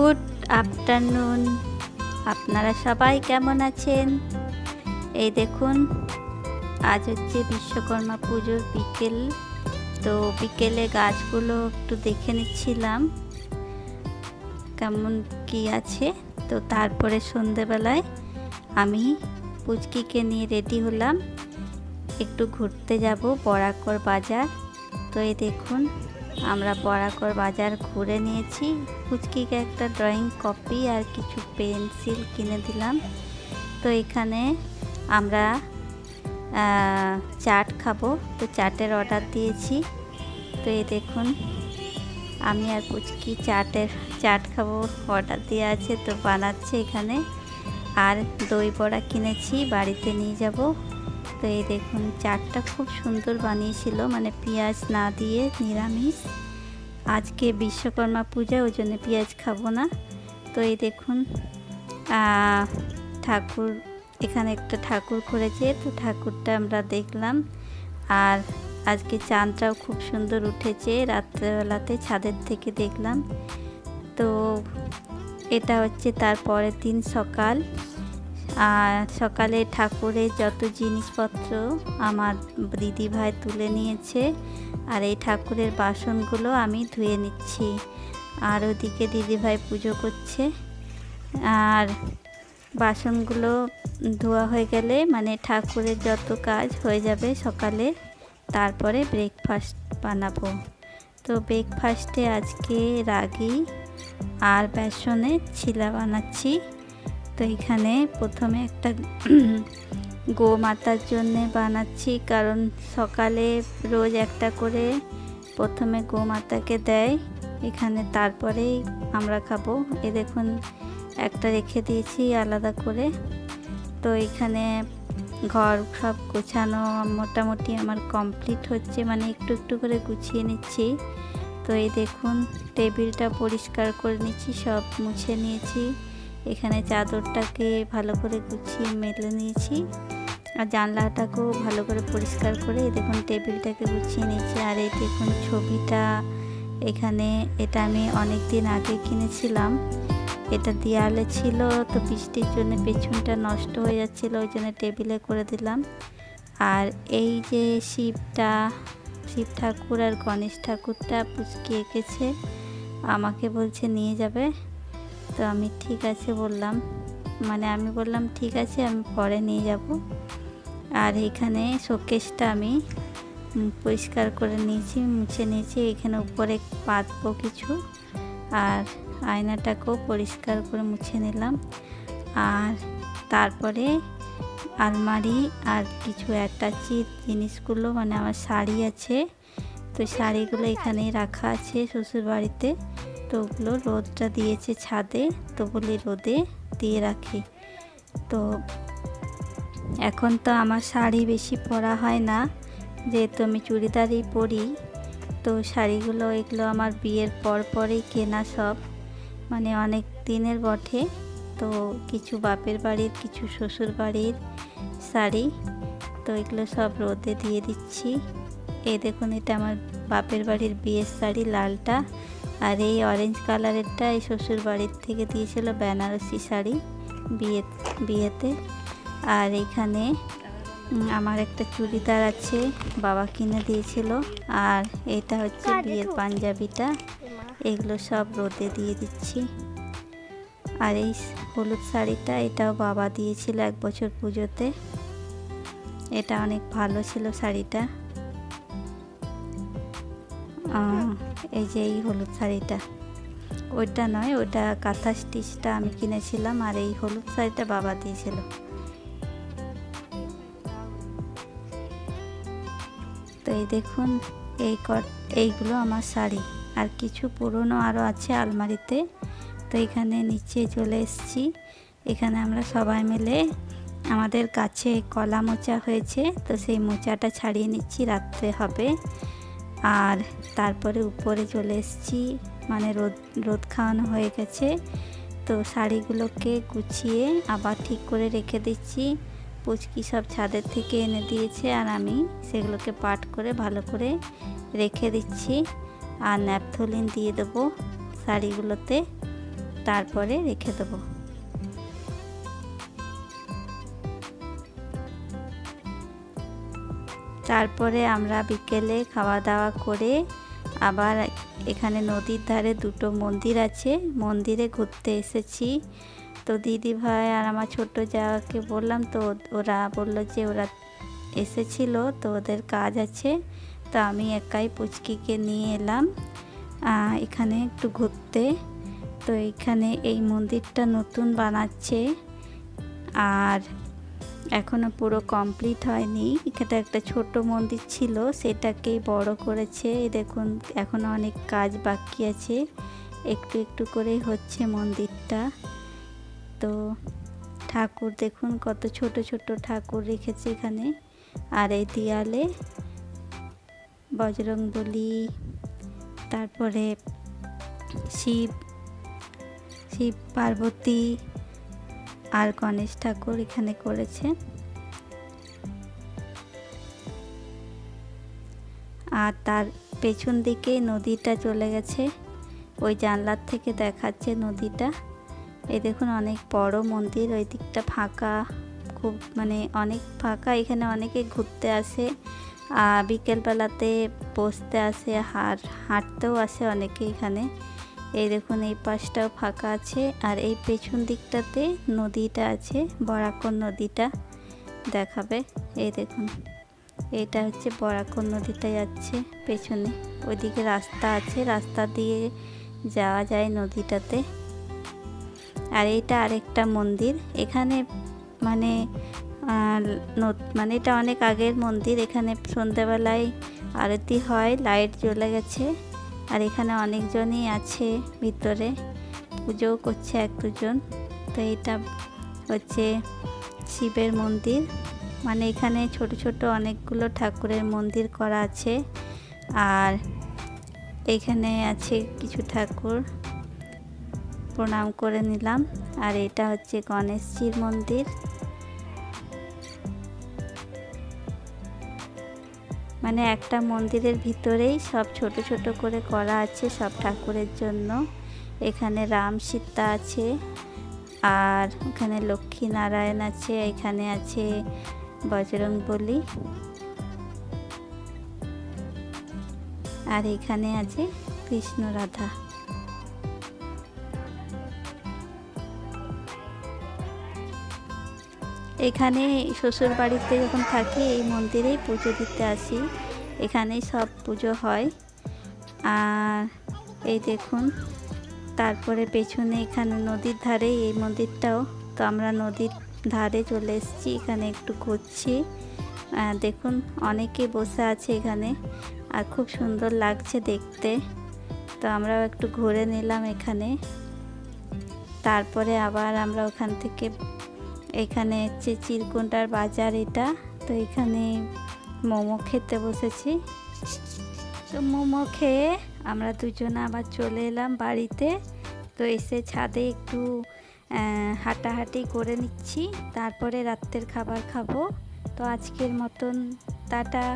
Good afternoon. আপনারা সবাই কেমন আছেন? এই দেখুন, আজ হচ্ছে বিশ্বকর্মা পুজোর বিকেল। তো বিকেলে গাছগুলো একটু দেখে নিচ্ছিলাম, কেমন কি আছে। তো তারপরে সন্ধেবেলায় আমি পুচকিকে নিয়ে রেডি হলাম। একটু ঘুরতে যাব বরাকর বাজার। তো এই দেখুন আমরা বরাকর বাজার ঘুরে নিয়েছি। পুচকিকে একটা ড্রয়িং কপি আর কিছু পেন্সিল কিনে দিলাম। তো এখানে আমরা চাট খাব। তো চাটের অর্ডার দিয়েছি। তো এই দেখুন, আমি আর পুচকি চাটের, চাট খাব অর্ডার দেওয়া আছে। তো বানাচ্ছে এখানে। আর দই বড়া কিনেছি, বাড়িতে নিয়ে যাব। তো এই দেখুন, চাটটা খুব সুন্দর বানিয়েছিল মানে পেঁয়াজ না দিয়ে নিরামিষ। আজকে বিশ্বকর্মা পূজা, ওই জন্য পেঁয়াজ খাব না। তো এই দেখুন ঠাকুর, এখানে একটা ঠাকুর করেছে, তো ঠাকুরটা আমরা দেখলাম। আর আজকে চাঁদটাও খুব সুন্দর উঠেছে, রাত্রেবেলাতে ছাদের থেকে দেখলাম। তো এটা হচ্ছে তার পরের দিন সকাল। সকালে ঠাকুরের যত জিনিসপত্র আমার দিদি ভাই তুলে নিয়েছে, আর এই ঠাকুরের বাসনগুলো আমি ধুয়ে নিচ্ছি। আর ওদিকে দিদি ভাই পুজো করছে। আর বাসনগুলো ধোয়া হয়ে গেলে মানে ঠাকুরের যত কাজ হয়ে যাবে সকালে, তারপরে ব্রেকফাস্ট বানাবো। তো ব্রেকফাস্টে আজকে রাগি আর বেসনের ছিলা বানাচ্ছি। তো এখানে প্রথমে একটা গোমাতার জন্যে বানাচ্ছি। কারণ সকালে রোজ একটা করে প্রথমে গোমাতাকে দেয়। এখানে তারপরেই আমরা খাব। এ দেখুন, একটা রেখে দিয়েছি আলাদা করে। তো এখানে ঘর সব গোছানো মোটামুটি আমার কমপ্লিট হচ্ছে। মানে একটু একটু করে গুছিয়ে নিচ্ছি। তো এই দেখুন, টেবিলটা পরিষ্কার করে নিচ্ছি, সব মুছে নিয়েছি। এখানে চাদরটাকে ভালো করে গুছিয়ে মেলে নিয়েছি। আর জানলাটাকেও ভালো করে পরিষ্কার করে দেখুন টেবিলটাকে গুছিয়ে নিয়েছি। আর এই দেখুন ছবিটা এখানে, এটা আমি অনেক দিন আগে কিনেছিলাম। এটা দেয়ালে ছিল, তো বৃষ্টির জন্য পেছনটা নষ্ট হয়ে যাচ্ছিল, ওই জন্য টেবিলে করে দিলাম। আর এই যে শিবটা, শিব ঠাকুর আর গণেশ ঠাকুরটা পুচকি এঁকেছে, আমাকে বলছে নিয়ে যাবে। তো আমি ঠিক আছে বললাম। মানে আমি বললাম, ঠিক আছে, আমি পরে নিয়ে যাব। আর এখানে শোকেসটা আমি পরিষ্কার করে নিয়েছি, মুছে নিয়েছি। এখানে উপরে পাতবো কিছু আর আয়নাটাকেও পরিষ্কার করে মুছে নিলাম। আর তারপরে আলমারি আর কিছু অ্যাটাচির জিনিসগুলো মানে আমার শাড়ি আছে। তো শাড়িগুলো এখানেই রাখা আছে শ্বশুর বাড়িতে তো ওগুলো রোদটা দিয়েছে ছাদে, তো বলি রোদে দিয়ে রাখি। তো এখন তো আমার শাড়ি বেশি পরা হয় না, যেহেতু আমি চুড়িদারই পরি, তো শাড়িগুলো এগুলো আমার বিয়ের পর পরেই কেনা সব। মানে অনেক দিনের বটে, তো কিছু বাপের বাড়ির, কিছু শ্বশুর বাড়ির শাড়ি, তো এগুলো সব রোদে দিয়ে দিচ্ছি। এই দেখুন, এটা আমার বাপের বাড়ির বিয়ের শাড়ি, লালটা। আর এই অরেঞ্জ কালারেরটা এই শ্বশুর বাড়ির থেকে দিয়েছিল বেনারসি শাড়ি বিয়ে বিয়েতে। আর এখানে আমার একটা চুড়িদার আছে বাবা কিনে দিয়েছিল। আর এটা হচ্ছে বিয়ের পাঞ্জাবিটা। এগুলো সব রোদে দিয়ে দিচ্ছি। আর এই হলুদ শাড়িটা এটাও বাবা দিয়েছিল এক বছর পুজোতে। এটা অনেক ভালো ছিল শাড়িটা। এই যে এই হলুদ শাড়িটা। ওইটা নয়, ওইটা কাঁথা স্টিচটা আমি কিনেছিলাম আর এই হলুদ শাড়িটা বাবা দিয়েছিল। তো এই দেখুন, এই এইগুলো আমার শাড়ি। আর কিছু পুরনো আরও আছে আলমারিতে। তো এখানে নিচে চলে এসেছি। এখানে আমরা সবাই মিলে আমাদের কাছে কলা মোচা হয়েছে। তো সেই মোচাটা ছাড়িয়ে নিচ্ছি, রাত্রে হবে। আর তারপরে উপরে চলে এসেছি। মানে রোদ রোদ খাওয়ানো হয়ে গেছে। তো শাড়িগুলোকে গুছিয়ে আবার ঠিক করে রেখে দিচ্ছি। পুচকি সব ছাদের থেকে এনে দিয়েছে আর আমি সেগুলোকে পাট করে ভালো করে রেখে দিচ্ছি। আর ন্যাপথলিন দিয়ে দেবো শাড়িগুলোতে। তারপরে রেখে দেবো। তারপরে আমরা বিকেলে খাওয়া দাওয়া করে আবার এখানে নদীর ধারে দুটো মন্দির আছে। মন্দিরে ঘুরতে এসেছি। তো দিদি ভাই আর আমার ছোট যাকে বললাম, তো ওরা বলল যে ওরা এসেছিল, তো ওদের কাজ আছে। তো আমি একাই পুচকিকে নিয়ে এলাম এখানে একটু ঘুরতে। তো এখানে এই মন্দিরটা নতুন বানাচ্ছে। আর এখনও পুরো কমপ্লিট হয়নি। এখানে একটা ছোট মন্দির ছিল, সেটাকেই বড় করেছে। দেখুন, এখনও অনেক কাজ বাকি আছে। একটু একটু করেই হচ্ছে মন্দিরটা। তো ঠাকুর দেখুন, কত ছোট ছোট ঠাকুর রেখেছে এখানে। আর এই দেয়ালে বজরংবলী তারপরে শিব শিব, পার্বতী আর গণেশ ঠাকুর এখানে করেছে। আর তার পেছন দিকে নদীটা চলে গেছে। ওই জানলার থেকে দেখাচ্ছে নদীটা। এই দেখুন অনেক বড় মন্দির, ওই দিকটা ফাঁকা, খুব মানে অনেক ফাঁকা। এখানে অনেকে ঘুরতে আসে বিকেলবেলাতে বসতে আসে, হার, হাঁটতেও আসে অনেকে এখানে। এই দেখুন, এই পাশটাও ফাঁকা আছে আর এই পেছন দিকটাতে নদীটা আছে বরাকর নদীটা দেখাবে। এই দেখুন, এটা হচ্ছে বরাকর নদীটা যাচ্ছে পেছনে। ওইদিকে রাস্তা আছে, রাস্তা দিয়ে যাওয়া যায় নদীটাতে। আর এটা আরেকটা মন্দির। এখানে মানে মানে এটা অনেক আগের মন্দির। এখানে সন্ধেবেলায় আরতি হয়, লাইট জ্বলে গেছে। আর এখানে অনেকজনই আছে ভিতরে। পুজোও করছে এক দুজন। তো এটা হচ্ছে শিবের মন্দির। মানে এখানে ছোট ছোট অনেকগুলো ঠাকুরের মন্দির করা আছে। আর এখানে আছে কিছু ঠাকুর। প্রণাম করে নিলাম। আর এটা হচ্ছে গণেশজির মন্দির। মানে একটা মন্দিরের ভিতরেই সব ছোট ছোট করে করা আছে সব ঠাকুরের জন্য। এখানে রাম সীতা আছে, আর ওখানে লক্ষ্মী নারায়ণ আছে, এখানে আছে বজরং বলি, আর এখানে আছে কৃষ্ণ রাধা। এখানে শ্বশুর বাড়িতে যখন থাকি, এই মন্দিরেই পুজো দিতে আসি। এখানেই সব পুজো হয়। আর এই দেখুন, তারপরে পেছনে এখানে নদীর ধারে, এই মন্দিরটাও। তো আমরা নদীর ধারে চলে এসেছি, এখানে একটু ঘুরছি। দেখুন, অনেকে বসে আছে এখানে, আর খুব সুন্দর লাগছে দেখতে। তো আমরাও একটু ঘুরে নিলাম এখানে। তারপরে আবার আমরা ওখান থেকে এখানে হচ্ছে চিরকুন্ডার বাজার এটা। তো এখানে মোমো খেতে বসেছি। তো মোমো খেয়ে আমরা দুজনে আবার চলে এলাম বাড়িতে। তো এসে ছাদে একটু হাঁটাহাঁটি করে নিচ্ছি। তারপরে রাত্রের খাবার খাব। তো আজকের মতন, টাটা।